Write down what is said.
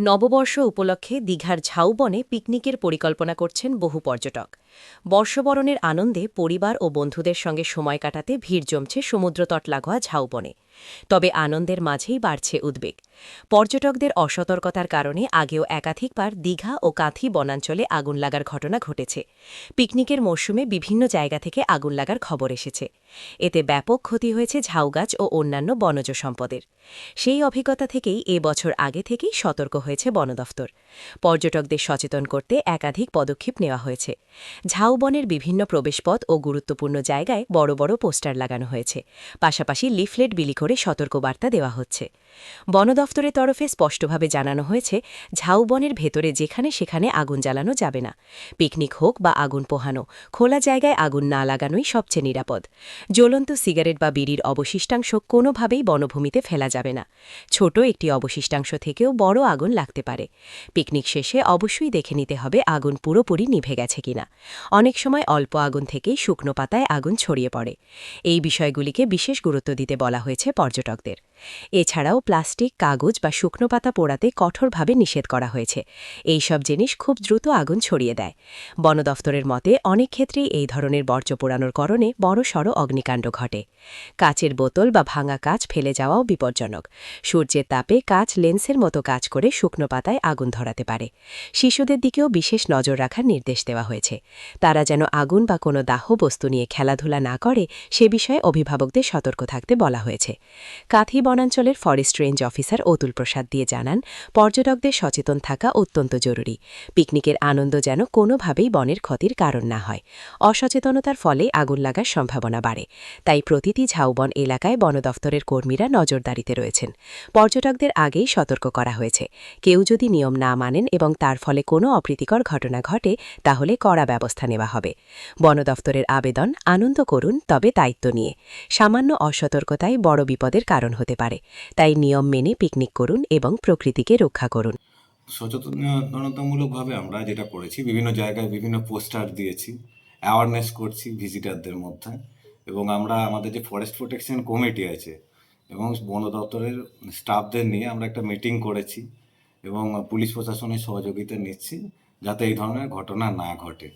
নববর্ষ উপলক্ষে দীঘার ঝাউবনে পিকনিকের পরিকল্পনা করছেন বহু পর্যটক। বর্ষবরণের আনন্দে পরিবার ও বন্ধুদের সঙ্গে সময় কাটাতে ভিড় জমছে সমুদ্রতট লাগোয়া ঝাউবনে। তবে আনন্দের মাঝেই বাড়ছে উদ্বেগ। পর্যটকদের অসতর্কতার কারণে আগেও একাধিকবার দীঘা ও কাঁথি বনাঞ্চলে আগুন লাগার ঘটনা ঘটেছে। পিকনিকের মরশুমে বিভিন্ন জায়গা থেকে আগুন লাগার খবর এসেছে। এতে ব্যাপক ক্ষতি হয়েছে ঝাউগাছ ও অন্যান্য বনজ সম্পদের। সেই অভিজ্ঞতা থেকেই এ বছর আগে থেকেই সতর্ক হয়েছে বনদফতর। পর্যটকদের সচেতন করতে একাধিক পদক্ষেপ নেওয়া হয়েছে। ঝাউবনের বিভিন্ন প্রবেশপথ ও গুরুত্বপূর্ণ জায়গায় বড় বড় পোস্টার লাগানো হয়েছে। পাশাপাশি লিফলেট বিলি করে সতর্কবার্তা দেওয়া হচ্ছে। বন দফতরের তরফে স্পষ্টভাবে জানানো হয়েছে ঝাউবনের ভেতরে যেখানে সেখানে আগুন জ্বালানো যাবে না। পিকনিক হোক বা আগুন পোহানো, খোলা জায়গায় আগুন না লাগানোই সবচেয়ে নিরাপদ। জ্বলন্ত সিগারেট বা বিড়ির অবশিষ্টাংশ কোনোভাবেই বনভূমিতে ফেলা যাবে না। ছোট একটি অবশিষ্টাংশ থেকেও বড় আগুন লাগতে পারে। পিকনিক শেষে অবশ্যই দেখে নিতে হবে আগুন পুরোপুরি নিভে গেছে কিনা। অনেক সময় অল্প আগুন থেকেই শুকনো পাতায় আগুন ছড়িয়ে পড়ে। এই বিষয়গুলিকে বিশেষ গুরুত্ব দিতে বলা হয়েছে পর্যটকদের। এছাড়াও প্লাস্টিক, কাগজ বা শুকনো পাতা পোড়াতে কঠোরভাবে নিষেধ করা হয়েছে। এই সব জিনিস খুব দ্রুত আগুন ছড়িয়ে দেয়। বন দফতরের মতে, অনেক ক্ষেত্রেই এই ধরনের বর্জ্য পোড়ানোর কারণে বড়সড় অগ্নিকাণ্ড ঘটে। কাচের বোতল বা ভাঙা কাচ ফেলে যাওয়াও বিপজ্জনক। সূর্যের তাপে কাচ লেন্সের মতো কাজ করে শুকনো পাতায় আগুন ধরাতে পারে। শিশুদের দিকেও বিশেষ নজর রাখার নির্দেশ দেওয়া হয়েছে। তারা যেন আগুন বা কোনো দাহ বস্তু নিয়ে খেলাধুলা না করে, সে বিষয়ে অভিভাবকদের সতর্ক থাকতে বলা হয়েছে। কাথি বনাঞ্চলের forest range officer Atul Prasad দিয়ে জানান, পর্যটকদের সচেতন থাকা অত্যন্ত জরুরি। পিকনিকের আনন্দ যেন কোনোভাবেই বনের ক্ষতির কারণ না হয়। অসচেতনতার ফলে আগুন লাগার সম্ভাবনা বাড়ে। তাই প্রতিটি ঝাউবন এলাকায় বন দফতরের কর্মীরা নজরদারিতে রয়েছেন। পর্যটকদের আগেই সতর্ক করা হয়েছে। কেউ যদি নিয়ম না মানেন এবং তার ফলে কোনো অপ্রীতিকর ঘটনা ঘটে, তাহলে কড়া ব্যবস্থা নেওয়া হবে। বন দফতরের আবেদন, আনন্দ করুন, তবে দায়িত্ব নিয়ে। সামান্য অসতর্কতাই বড় বিপদের কারণ হতে পারে। তাই নিয়ম মেনে পিকনিক করুন এবং প্রকৃতিকে রক্ষা করুন। সচেতনতামূলকভাবে আমরা যেটা করেছি, বিভিন্ন জায়গায় বিভিন্ন পোস্টার দিয়েছি অ্যাওয়ারনেস করছি ভিজিটারদের মধ্যে এবং আমরা আমাদের যে ফরেস্ট প্রোটেকশন কমিটি আছে এবং বন দপ্তরের স্টাফদের নিয়ে আমরা একটা মিটিং করেছি এবং পুলিশ প্রশাসনের সহযোগিতা নিচ্ছি যাতে এই ধরনের ঘটনা না ঘটে।